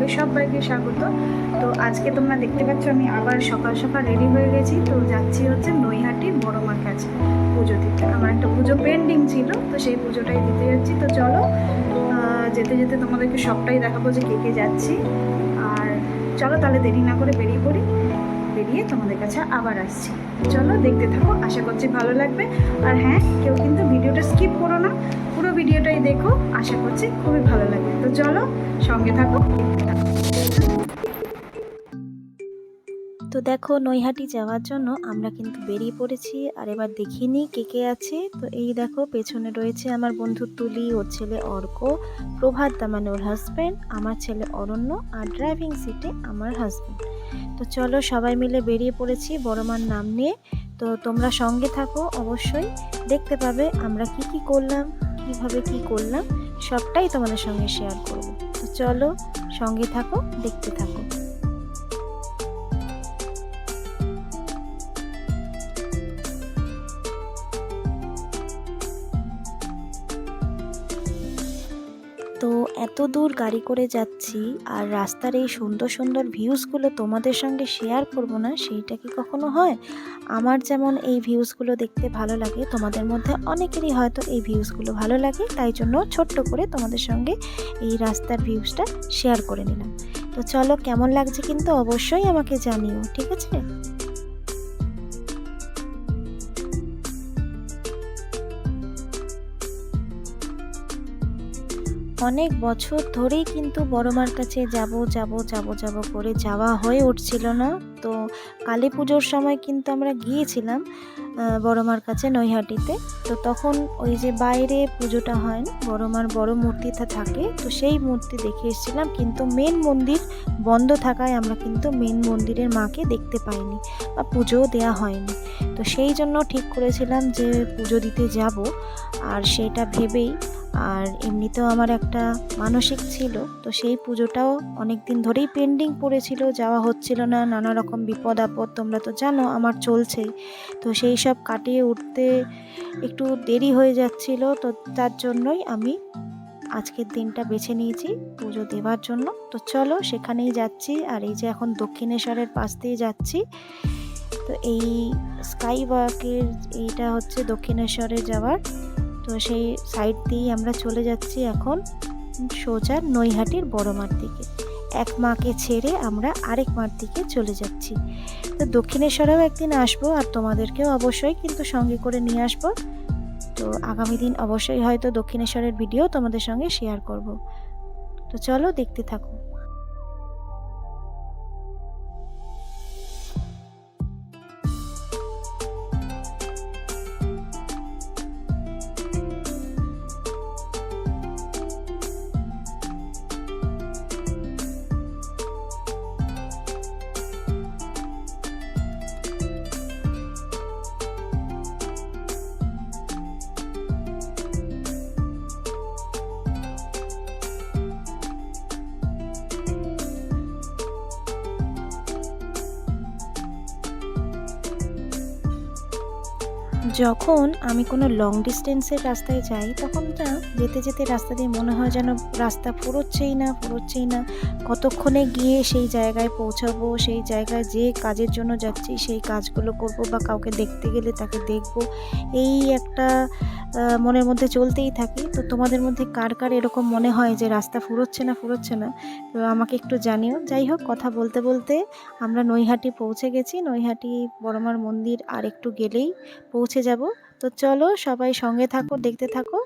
ব্লগে সবাইকে স্বাগত। তো আজকে তোমরা দেখতে পাচ্ছ আমি আবার সকাল সকাল রেডি হয়ে গেছি। তো যাচ্ছি হচ্ছে নৈহাটি বড় মার কাছে পুজো দিতে। আমার একটা পুজো পেন্ডিং ছিল, তো সেই পুজোটাই দিতে যাচ্ছি। তো চলো যেতে যেতে তোমাদেরকে সবটাই দেখাবো যে কে কে যাচ্ছি। আর চলো তাহলে দেরি না করে বেরিয়ে পড়ি। বেরিয়ে তোমাদের কাছে আবার আসছি। চলো দেখতে থাকো, আশা করছি ভালো লাগবে। আর হ্যাঁ কেউ কিন্তু ভিডিওটা স্কিপ করো না, পুরো ভিডিওটাই দেখো, আশা করছি খুবই ভালো লাগবে। তো চলো, সঙ্গে থাকো। তো দেখো, নৈহাটি যাওয়ার জন্য আমরা কিন্তু বেরিয়ে পড়েছি, আর এবার দেখিনি কে কে আছে। তো এই দেখো, পেছনে রয়েছে আমার বন্ধু তুলি, ওর ছেলে অর্ক, প্রভাত দা মানে ওর হাজব্যান্ড আমার ছেলে অরণ্য, আর ড্রাইভিং সিটে আমার হাজব্যান্ড তো চলো সবাই মিলে বেরিয়ে পড়েছি বড়মার নাম নিয়ে। তো তোমরা সঙ্গে থাকো অবশ্যই, দেখতে পাবে আমরা কি কি করলাম, কীভাবে কি করলাম, সবটাই তোমাদের সঙ্গে শেয়ার করব। তো চলো সঙ্গে থাকো, দেখতে থাকো। দূর গাড়ি করে যাচ্ছি আর রাস্তার এই সুন্দর সুন্দর ভিউজগুলো তোমাদের সঙ্গে শেয়ার করব না, সেইটা কি কখনো হয়? আমার যেমন এই ভিউজগুলো দেখতে ভালো লাগে, তোমাদের মধ্যে অনেকেরই হয়তো এই ভিউজগুলো ভালো লাগে, তাই জন্য ছোট্ট করে তোমাদের সঙ্গে এই রাস্তার ভিউজটা শেয়ার করে নিলাম। তো চলো কেমন লাগছে কিন্তু অবশ্যই আমাকে জানিও, ঠিক আছে? অনেক বছর ধরেই কিন্তু বড়মার কাছে যাব যাব যাব যাব করে যাওয়া হয়ে উঠছিল না। তো কালী পুজোর সময় কিন্তু আমরা গিয়েছিলাম বড়মার কাছে নৈহাটিতে। তো তখন ওই যে বাইরে পুজোটা হয়, বড়মার বড় মূর্তিটা থাকে, তো সেই মূর্তি দেখে এসেছিলাম। কিন্তু মেন মন্দির বন্ধ থাকায় আমরা কিন্তু মেন মন্দিরের মাকে দেখতে পাইনি বা পুজোও দেওয়া হয়নি। তো সেই জন্য ঠিক করেছিলাম যে পুজো দিতে যাব। আর সেটা ভেবেই আর এমনিতেও আমার একটা মানসিক ছিল, তো সেই পুজোটাও অনেক দিন ধরেই পেন্ডিং পড়েছিল, যাওয়া হচ্ছিল না নানা রকম বিপদ আপদ তোমরা তো জানো, আমার চলছেই। তো সেই সব কাটিয়ে উঠতে একটু দেরি হয়ে যাচ্ছিল, তো তার জন্যই আমি আজকের দিনটা বেছে নিয়েছি পুজো দেওয়ার জন্য। তো চলো সেখানেই যাচ্ছি, আর এই যে এখন দক্ষিণেশ্বরের পাশ দিয়ে যাচ্ছি, তো এই স্কাই ওয়াকের এইটা হচ্ছে দক্ষিণেশ্বরে যাওয়ার তো সেই সাইড দিয়েই আমরা চলে যাচ্ছি এখন সোজা নৈহাটির বড় মাঠ দিকে। এক মাকে ছেড়ে আমরা আরেক মাঠ দিকে চলে যাচ্ছি। তো দক্ষিণেশ্বরেও একদিন আসব আর তোমাদেরকেও অবশ্যই কিন্তু সঙ্গে করে নিয়ে আসব। তো আগামী দিন অবশ্যই হয়তো দক্ষিণেশ্বরের ভিডিও তোমাদের সঙ্গে শেয়ার করব। তো চলো দেখতে থাকো। যখন আমি কোনো লং ডিস্টেন্সের রাস্তায় যাই, তখন না যেতে যেতে রাস্তা দিয়ে মনে হয় যেন রাস্তা ফুরোচ্ছেই না ফুরোচ্ছেই না। কতক্ষণে গিয়ে সেই জায়গায় পৌঁছাবো, সেই জায়গায় যে কাজের জন্য যাচ্ছি, সেই কাজগুলো করব বা কাউকে দেখতে গেলে তাকে দেখব, এই একটা মনের মধ্যে চলতেই থাকি। তো তোমাদের মধ্যে কার কার এরকম মনে হয় যে রাস্তা ফুরোচ্ছে না ফুরোচ্ছে না? তো আমাকে একটু জানিও। যাই হোক, কথা বলতে বলতে আমরা নৈহাটি পৌঁছে গেছি। নৈহাটি বড়মার মন্দির আর একটু গেলেই পৌঁছে যাব। তো চলো সবাই সঙ্গে থাকো, দেখতে থাকো।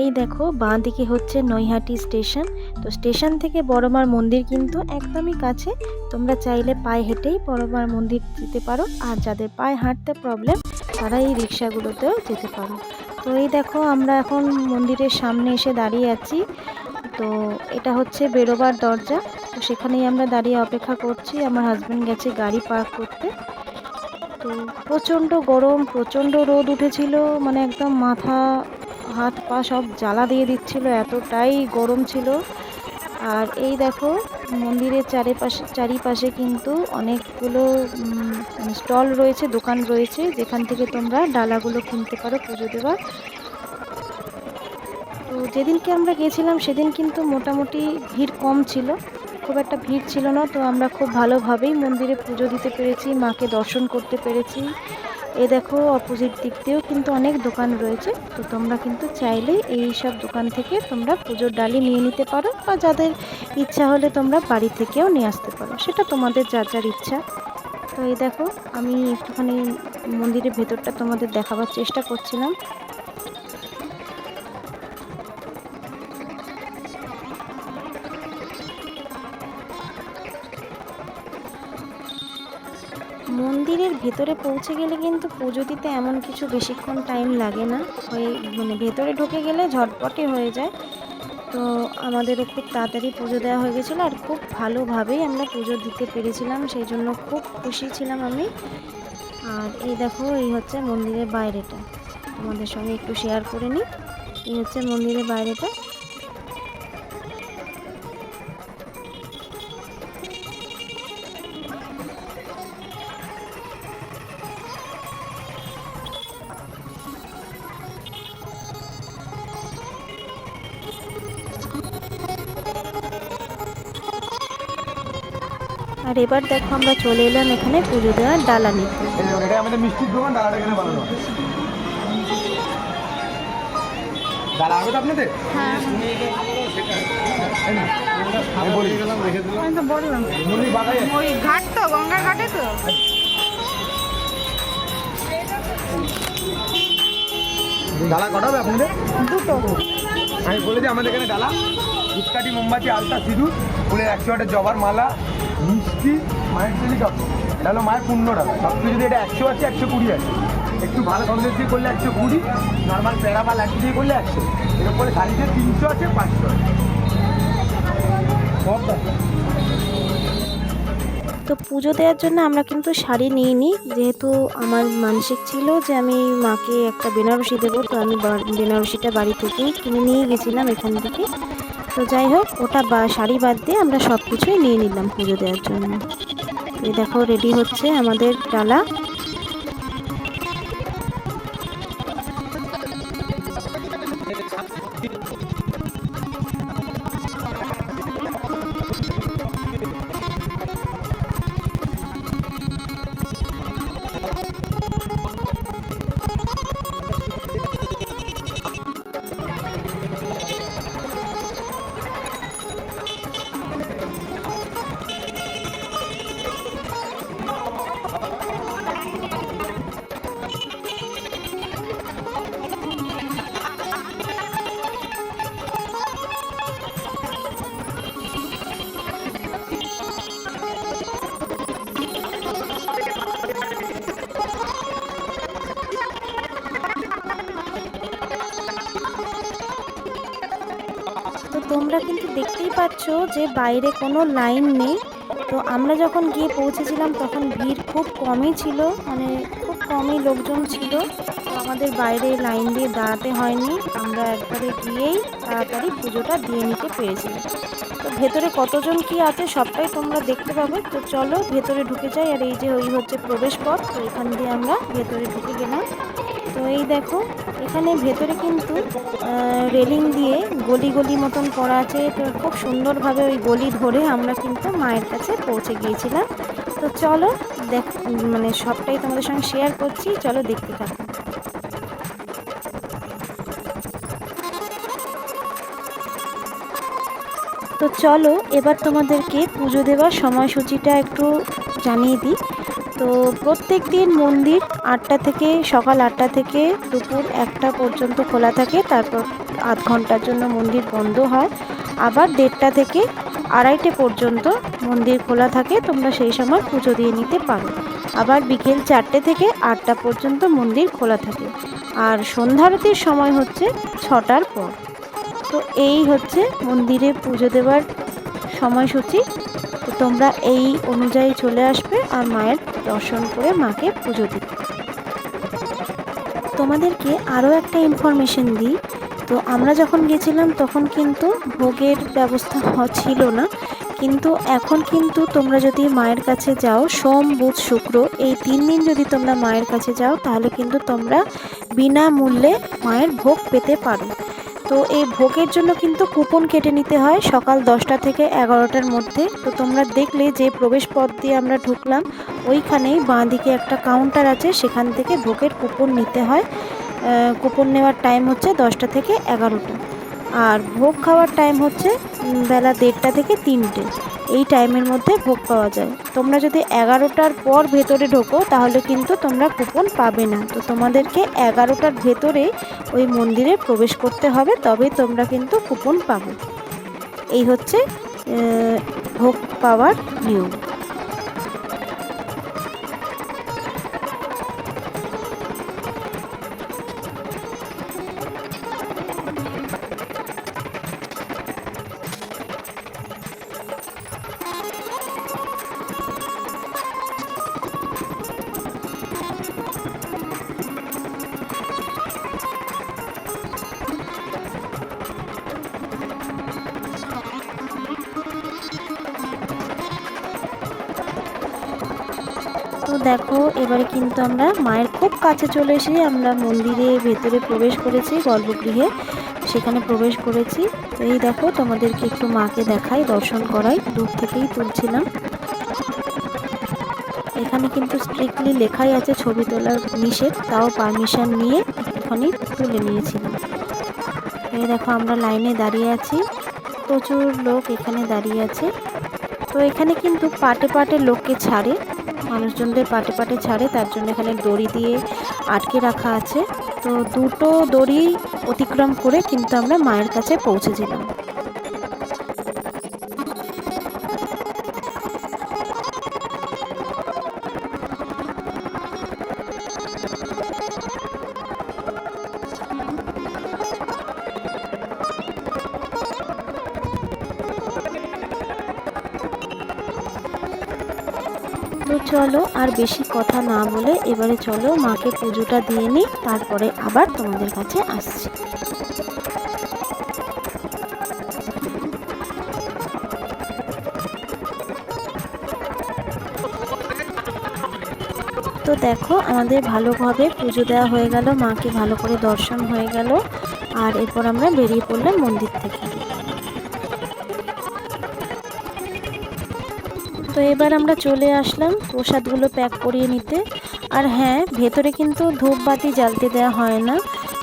এই দেখো, বাঁ দিকে হচ্ছে নৈহাটি স্টেশন। তো স্টেশন থেকে বড়মার মন্দির কিন্তু একদমই কাছে। তোমরা চাইলে পায়ে হেঁটেই বড়মার মন্দির যেতে পারো। আর যাদের পায়ে হাঁটতে প্রবলেম তারা এই রিক্সাগুলোতেও যেতে পারো। তো এই দেখো, আমরা এখন মন্দিরের সামনে এসে দাঁড়িয়ে আছি। তো এটা হচ্ছে বেরোবার দরজা। তো সেখানেই আমরা দাঁড়িয়ে অপেক্ষা করছি। আমার হাজব্যান্ড গেছে গাড়ি পার্ক করতে। তো প্রচণ্ড গরম, প্রচণ্ড রোদ উঠেছিল। মানে একদম মাথা, হাত, পা সব জ্বালা দিয়ে দিচ্ছিল। এতটাই গরম ছিল। আর এই দেখো, মন্দিরের চারিপাশে চারিপাশে কিন্তু অনেকগুলো স্টল রয়েছে, দোকান রয়েছে। যেখান থেকে তোমরা ডালাগুলো কিনতে পারো পুজো দেওয়ার। তো যেদিনকে আমরা গেছিলাম সেদিন কিন্তু মোটামুটি ভিড় কম ছিল। খুব একটা ভিড় ছিল না, তো আমরা খুব ভালোভাবেই মন্দিরে পুজো দিতে পেরেছি, মাকে দর্শন করতে পেরেছি। এ দেখো, অপোজিট দিক দিয়েও কিন্তু অনেক দোকান রয়েছে, তো তোমরা কিন্তু চাইলে এই সব দোকান থেকে তোমরা পুজোর ডালি নিয়ে নিতে পারো বা যাদের ইচ্ছা হলে তোমরা বাড়ি থেকেও নিয়ে আসতে পারো। সেটা তোমাদের যার যার ইচ্ছা। তো এই দেখো, আমি একটুখানি মন্দিরের ভেতরটা তোমাদের দেখাবার চেষ্টা করছিলাম। মন্দিরের ভেতরে পৌঁছে গেলে কিন্তু পুজো দিতে এমন কিছু বেশিক্ষণ টাইম লাগে না। ওই মানে ভেতরে ঢুকে গেলে ঝটপটে হয়ে যায়। তো আমাদেরও খুব তাড়াতাড়ি পুজো দেওয়া হয়ে গেছিল আর খুব ভালোভাবেই আমরা পুজো দিতে পেরেছিলাম, সেই জন্য খুব খুশি ছিলাম আমি। আর এই দেখো, এই হচ্ছে মন্দিরের বাইরেটা। তোমাদের সঙ্গে একটু শেয়ার করে নিই। এই হচ্ছে মন্দিরের বাইরেটা। আর এবার দেখো আমরা চলে এলাম এখানে পুজো দেওয়ার ডালা নিতে। এটা আমাদের মিষ্টির দোকান ডালাটা এখানে বানানো হয়। ঘাট তো গঙ্গার ঘাটে তো। ডালা কটা হবে আপনাদের? দুটো। আমি বলে দিই আমাদের এখানে ডালা। ধূপকাঠি মোমবাতি আলতা সিঁদুর ফুলের একশো আটের জবার মালা মিষ্টি, মায়ের চিলি কাপ এটা হলো মায়ের ডালা। সব কিছু এটা একশো আছে, একশো কুড়ি আছে। একটু ভালো সন্দেশ দিয়ে করলে একশো কুড়ি নর্মাল প্যারা বা দিয়ে করলে একশো। তিনশো আছে, পাঁচশো আছে। তো পুজো দেওয়ার জন্য আমরা কিন্তু শাড়ি নিইনি। যেহেতু আমার মানসিক ছিল যে আমি মাকে একটা বেনারসি দেবো, তো আমি বেনারসিটা বাড়ি থেকেই কিনে নিয়ে গেছিলাম এখান থেকে। তো যাই হোক, ওটা বা শাড়ি বাদ দিয়ে আমরা সব কিছুই নিয়ে নিলাম পুজো দেওয়ার জন্য। এই দেখো রেডি হচ্ছে আমাদের ডালা। তোমরা কিন্তু দেখতেই পাচ্ছ যে বাইরে কোনো লাইন নেই। তো আমরা যখন গিয়ে পৌঁছেছিলাম, তখন ভিড় খুব কমই ছিল মানে খুব কমই লোকজন ছিল। আমাদের বাইরে লাইন দিয়ে দাঁড়াতে হয়নি। আমরা একবারে গিয়েই তাড়াতাড়ি পুজোটা দিয়ে নিতে পেরেছিলাম তো ভেতরে কতজন কি আছে সবটাই তোমরা দেখতে পাবে। তো চলো ভেতরে ঢুকে যাই, আর এই যে ওই হচ্ছে প্রবেশ পথ তো এখান দিয়ে আমরা ভেতরে ঢুকে গেলাম। তো এই দেখো, এখানে ভেতরে কিন্তু রেলিং দিয়ে গলি গলি মতন করা আছে। তো খুব সুন্দরভাবে ওই গলি ধরে আমরা কিন্তু মায়ের কাছে পৌঁছে গিয়েছিলাম। তো চলো দেখ মানে সবটাই তোমাদের সঙ্গে শেয়ার করছি, চলো দেখতে থাকো। তো চলো, এবার তোমাদেরকে পুজো দেওয়ার সময়সূচিটা একটু জানিয়ে দিই। তো প্রত্যেক দিন মন্দির আটটা থেকে সকাল আটটা থেকে দুপুর একটা পর্যন্ত খোলা থাকে। তারপর আধ ঘণ্টার জন্য মন্দির বন্ধ হয়। আবার দেড়টা থেকে আড়াইটে পর্যন্ত মন্দির খোলা থাকে। তোমরা সেই সময় পুজো দিয়ে নিতে পারো। আবার বিকেল চারটে থেকে আটটা পর্যন্ত মন্দির খোলা থাকে। আর সন্ধ্যারতির সময় হচ্ছে ছটার পর। তো এই হচ্ছে মন্দিরে পুজো দেওয়ার সময়সূচি। তো তোমরা এই অনুযায়ী চলে আসবে আর মায়ের দর্শন করে মাকে পুজো দিতে তোমাদেরকে আরও একটা ইনফরমেশন দিই। তো আমরা যখন গেছিলাম, তখন কিন্তু ভোগের ব্যবস্থা ছিল না। কিন্তু এখন কিন্তু তোমরা যদি মায়ের কাছে যাও, সোম, বুধ, শুক্র, এই তিন দিন যদি তোমরা মায়ের কাছে যাও, তাহলে কিন্তু তোমরা বিনামূল্যে মায়ের ভোগ পেতে পারো। তো এই ভোগের জন্য কিন্তু কুপন কেটে নিতে হয় সকাল দশটা থেকে এগারোটার মধ্যে। তো তোমরা দেখলে যে প্রবেশ পথ দিয়ে আমরা ঢুকলাম, ওইখানেই বাঁ দিকে একটা কাউন্টার আছে, সেখান থেকে ভোগের কুপন নিতে হয়। কুপন নেওয়ার টাইম হচ্ছে দশটা থেকে এগারোটা। আর ভোগ খাওয়ার টাইম হচ্ছে বেলা দেড়টা থেকে তিনটে। এই টাইমের মধ্যে ভোগ পাওয়া যায়। তোমরা যদি এগারোটার পর ভেতরে ঢোকো, তাহলে কিন্তু তোমরা কুপন পাবে না। তো তোমাদেরকে এগারোটার ভেতরে ওই মন্দিরে প্রবেশ করতে হবে তবে তোমরা কিন্তু কুপন পাবে। এই হচ্ছে ভোগ পাওয়ার নিয়ম। দেখো, এবারে কিন্তু আমরা মায়ের খুব কাছে চলে এসে আমরা মন্দিরে ভেতরে প্রবেশ করেছি, গর্ভগৃহে। সেখানে প্রবেশ করেছি। তো এই দেখো, তোমাদেরকে একটু মাকে দেখাই, দর্শন করাই। দূর থেকেই তুলছিলাম। এখানে কিন্তু স্ট্রিক্টলি লেখাই আছে, ছবি তোলার নিষেধ, তাও পারমিশন নিয়ে একটুখানি তুলে নিয়েছিলাম। এই দেখো, আমরা লাইনে দাঁড়িয়ে আছি। প্রচুর লোক এখানে দাঁড়িয়ে আছে। তো এখানে কিন্তু পাটে পাটে লোককে ছাড়ে। মানুষজনদের পাটে পাটে ছাড়ে, তার জন্য এখানে দড়ি দিয়ে আটকে রাখা আছে। তো দুটো দড়ি অতিক্রম করে কিন্তু আমরা মায়ের কাছে পৌঁছেছিলাম। চলো আর বেশি কথা না বলে এবারে চলো মাকে পুজোটা দিয়ে নিই, তারপরে আবার তোমাদের কাছে আসছি। তো দেখো আমাদের ভালোভাবে পুজো দেওয়া হয়ে গেল, মাকে ভালো করে দর্শন হয়ে গেল, আর এরপর আমরা বেরিয়ে পড়লাম মন্দির থেকে। এবার আমরা চলে আসলাম প্রসাদগুলো প্যাক করিয়ে নিতে। আর হ্যাঁ ভেতরে কিন্তু ধূপবাতি জ্বালতে দেওয়া হয় না।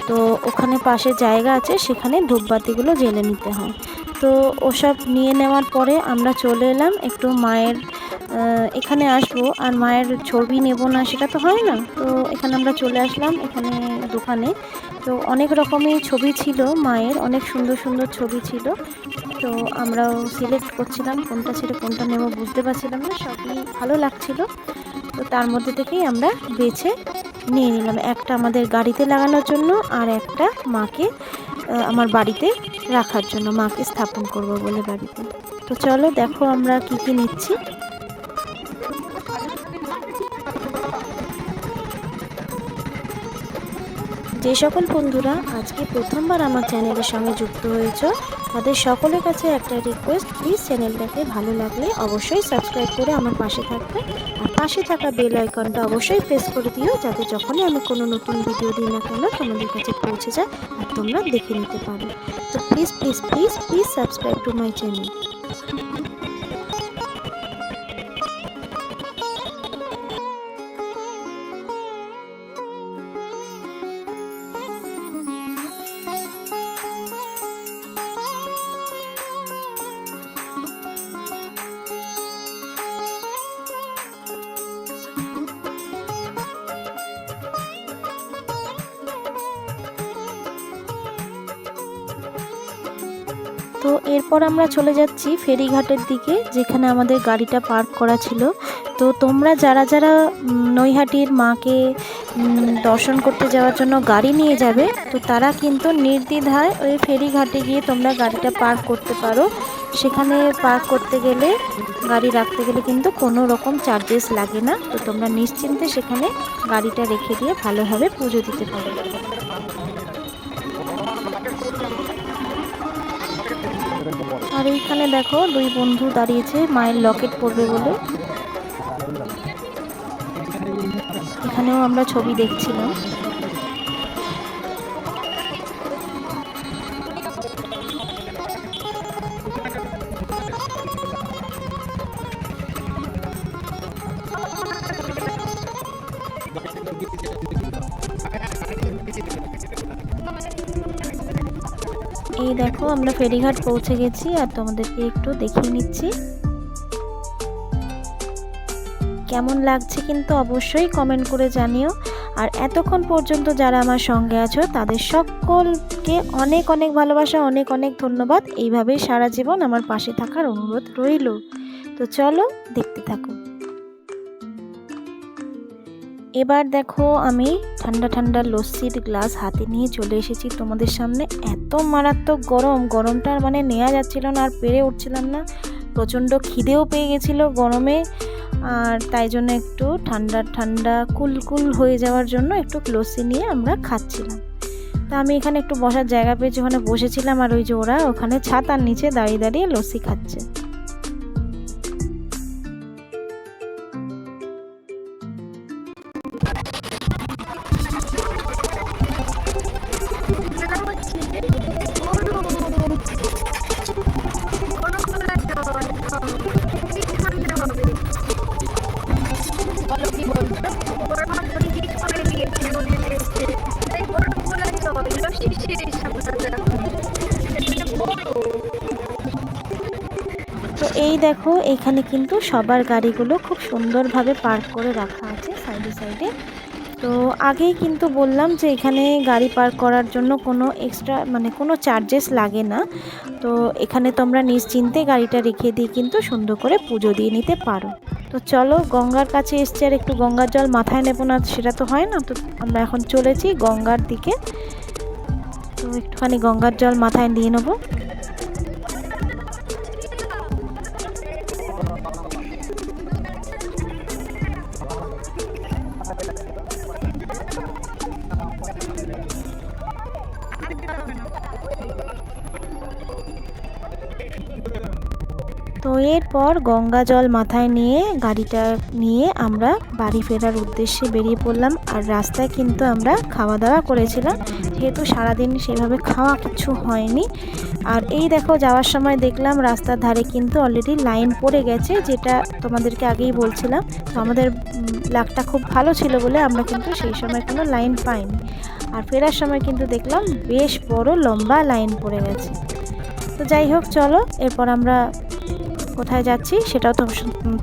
তো ওখানে পাশে জায়গা আছে, সেখানে ধূপবাতিগুলো জেলে নিতে হয়। তো ওসব নিয়ে নেওয়ার পরে আমরা চলে এলাম একটু মায়ের এখানে আসব। আর মায়ের ছবি নেব না, সেটা তো হয় না। তো এখানে আমরা চলে আসলাম এখানে দোকানে। তো অনেক রকমের ছবি ছিল মায়ের, অনেক সুন্দর সুন্দর ছবি ছিল। তো আমরাও সিলেক্ট করছিলাম কোনটা ছেড়ে কোনটা নেব, বুঝতে পারছিলাম না, সবই ভালো লাগছিল। তো তার মধ্যে থেকেই আমরা বেছে নিয়ে নিলাম। একটা আমাদের গাড়িতে লাগানোর জন্য আর একটা মাকে আমার বাড়িতে রাখার জন্য, মাকে স্থাপন করব বলে বাড়িতে। তো চলো দেখো আমরা কি কি নিচ্ছি। যে সকল বন্ধুরা আজকে প্রথমবার আমার চ্যানেলের সঙ্গে যুক্ত হয়েছ, তাদের সকলের কাছে একটা রিকোয়েস্ট প্লিজ চ্যানেলটাকে ভালো লাগলে অবশ্যই সাবস্ক্রাইব করে আমার পাশে থাকবে। আর পাশে থাকা বেল আইকনটা অবশ্যই প্রেস করে দিও, যাতে যখনই আমি কোনো নতুন ভিডিও দিই না কেন, তোমাদের কাছে পৌঁছে যায় আর তোমরা দেখে নিতে পারো। তো please please please please subscribe to my channel তো এরপর আমরা চলে যাচ্ছি ফেরিঘাটের দিকে, যেখানে আমাদের গাড়িটা পার্ক করা ছিল। তো তোমরা যারা যারা নৈহাটির মাকে দর্শন করতে যাওয়ার জন্য গাড়ি নিয়ে যাবে, তো তারা কিন্তু নির্দ্বিধায় ওই ফেরিঘাটে গিয়ে তোমরা গাড়িটা পার্ক করতে পারো। সেখানে পার্ক করতে গেলে, গাড়ি রাখতে গেলে কিন্তু কোনো রকম চার্জেস লাগে না। তো তোমরা নিশ্চিন্তে সেখানে গাড়িটা রেখে দিয়ে ভালোভাবে পুজো দিতে পারো। আর এইখানে দেখো দুই বন্ধু দাঁড়িয়েছে মায়ের লকেট পড়বে বলে। এখানেও আমরা ছবি দেখছিলাম। দেখো, আমরা ফেরিঘাট পৌঁছে গেছি আর তোমাদেরকে একটু দেখিয়ে নিচ্ছি। কেমন লাগছে কিন্তু অবশ্যই কমেন্ট করে জানিও। আর এতক্ষণ পর্যন্ত যারা আমার সঙ্গে আছো, তাদের সকলকে অনেক অনেক ভালোবাসা, অনেক অনেক ধন্যবাদ। এইভাবেই সারা জীবন আমার পাশে থাকার অনুরোধ রইল। তো চলো, দেখতে থাকো। এবার দেখো আমি ঠান্ডা ঠান্ডা লস্যির গ্লাস হাতে নিয়ে চলে এসেছি তোমাদের সামনে। এত মারাত্মক গরম, গরমটা মানে নেওয়া যাচ্ছিল না আর পেরে উঠছিলাম না। প্রচণ্ড খিদেও পেয়ে গেছিল গরমে। আর তাই জন্য একটু ঠান্ডা ঠান্ডা কুল কুল হয়ে যাওয়ার জন্য একটু লস্যি নিয়ে আমরা খাচ্ছিলাম। তা আমি এখানে একটু বসার জায়গা পেয়েছি, ওখানে বসেছিলাম আর ওই যে ওরা ওখানে ছাতার নিচে দাঁড়িয়ে দাঁড়িয়ে লস্যি খাচ্ছে। দেখো, এখানে কিন্তু সবার গাড়িগুলো খুব সুন্দরভাবে পার্ক করে রাখা আছে সাইডে সাইডে তো আগেই কিন্তু বললাম যে এখানে গাড়ি পার্ক করার জন্য কোনো এক্সট্রা মানে কোনো চার্জেস লাগে না। তো এখানে তোমরা নিশ্চিন্তে গাড়িটা রেখে দিয়ে কিন্তু সুন্দর করে পুজো দিয়ে নিতে পারো। তো চলো, গঙ্গার কাছে এসছি আর একটু গঙ্গার জল মাথায় নেব না, সেটা তো হয় না। তো আমরা এখন চলেছি গঙ্গার দিকে। তো একটুখানি গঙ্গার জল মাথায় নিয়ে নেব। এরপর গঙ্গা জল মাথায় নিয়ে গাড়িটা নিয়ে আমরা বাড়ি ফেরার উদ্দেশ্যে বেরিয়ে পড়লাম। আর রাস্তায় কিন্তু আমরা খাওয়া দাওয়া করেছিলাম। যেহেতু সারাদিন সেভাবে খাওয়া কিছু হয়নি। আর এই দেখো, যাওয়ার সময় দেখলাম রাস্তার ধারে কিন্তু অলরেডি লাইন পড়ে গেছে, যেটা তোমাদেরকে আগেই বলছিলাম। তো আমাদের লাকটা খুব ভালো ছিল বলে আমরা কিন্তু সেই সময় কোনো লাইন পাইনি। আর ফেরার সময় কিন্তু দেখলাম বেশ বড় লম্বা লাইন পড়ে গেছে। তো যাই হোক, চলো, এরপর আমরা কোথায় যাচ্ছি সেটাও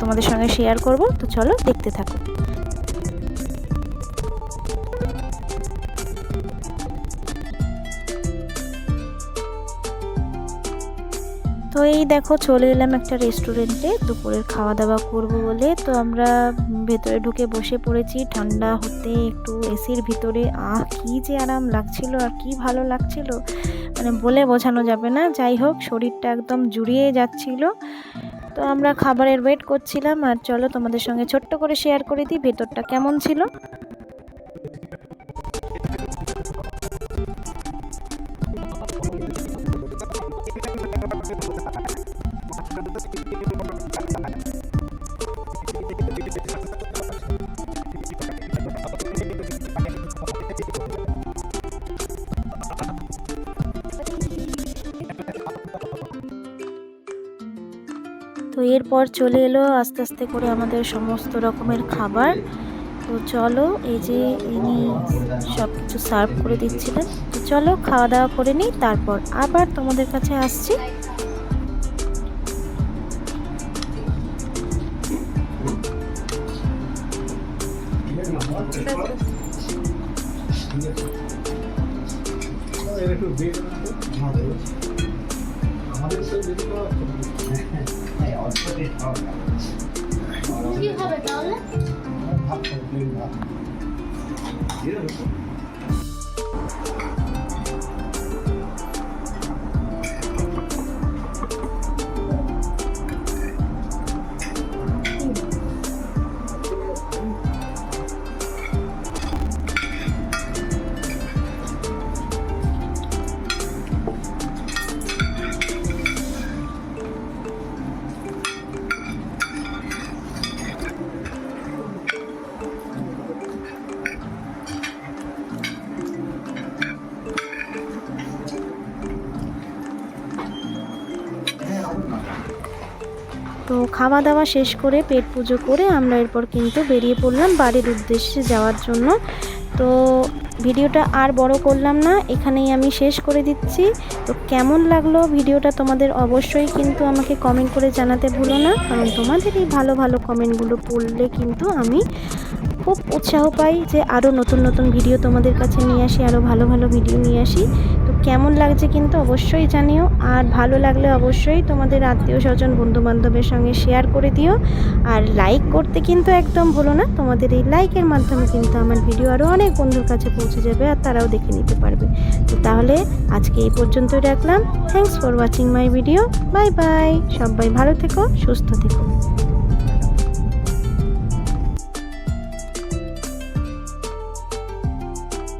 তোমাদের সঙ্গে শেয়ার করব। তো চলো দেখতে থাকো। তো এই দেখো, চলে এলাম একটা রেস্টুরেন্টে দুপুরের খাওয়া দাওয়া করব বলে। তো আমরা ভেতরে ঢুকে বসে পড়েছি। ঠান্ডা হতে একটু এসির ভিতরে। আহ, কি যে আরাম লাগছিল আর কি ভালো লাগছিল। মানে বলে বোঝানো যাবে না। যাই হোক, শরীরটা একদম জুড়িয়ে যাচ্ছিল। তো আমরা খাবারের ওয়েট করছিলাম। আর চলো তোমাদের সঙ্গে ছোট্ট করে শেয়ার করে দিই, ভেতরটা কেমন ছিল? তো এরপর চলে এলো আস্তে আস্তে করে আমাদের সমস্ত রকমের খাবার। তো চলো, এই যে ইনি সব কিছু সার্ভ করে দিচ্ছিলেন। তো চলো, খাওয়া দাওয়া করে নিই, তারপর আবার তোমাদের কাছে আসছি। কি হবে তাহলে খাওয়া দাওয়া শেষ করে পেট পুজো করে আমরা এরপর কিন্তু বেরিয়ে পড়লাম বাড়ির উদ্দেশ্যে যাওয়ার জন্য। তো ভিডিওটা আর বড় করলাম না, এখানেই আমি শেষ করে দিচ্ছি। তো কেমন লাগল ভিডিওটা তোমাদের অবশ্যই কিন্তু আমাকে কমেন্ট করে জানাতে ভুলো না, কারণ তোমাদের এই ভালো ভালো কমেন্টগুলো পড়লে কিন্তু আমি খুব উৎসাহ পাই যে আরও নতুন নতুন ভিডিও তোমাদের কাছে নিয়ে আসি আরও ভালো ভালো ভিডিও নিয়ে আসি। কেমন লাগছে কিন্তু অবশ্যই জানিও, আর ভালো লাগলে অবশ্যই তোমাদের আত্মীয় স্বজন বন্ধু বান্ধবের সঙ্গে শেয়ার করে দিও। আর লাইক করতে কিন্তু একদম ভুলো না, তোমাদের এই লাইকের মাধ্যমে কিন্তু আমার ভিডিও আরও অনেক বন্ধুর কাছে পৌঁছে যাবে আর তারাও দেখে নিতে পারবে। তো তাহলে আজকে এই পর্যন্তই রাখলাম thanks for watching my video bye bye সবাই ভালো থেকো, সুস্থ থেকো।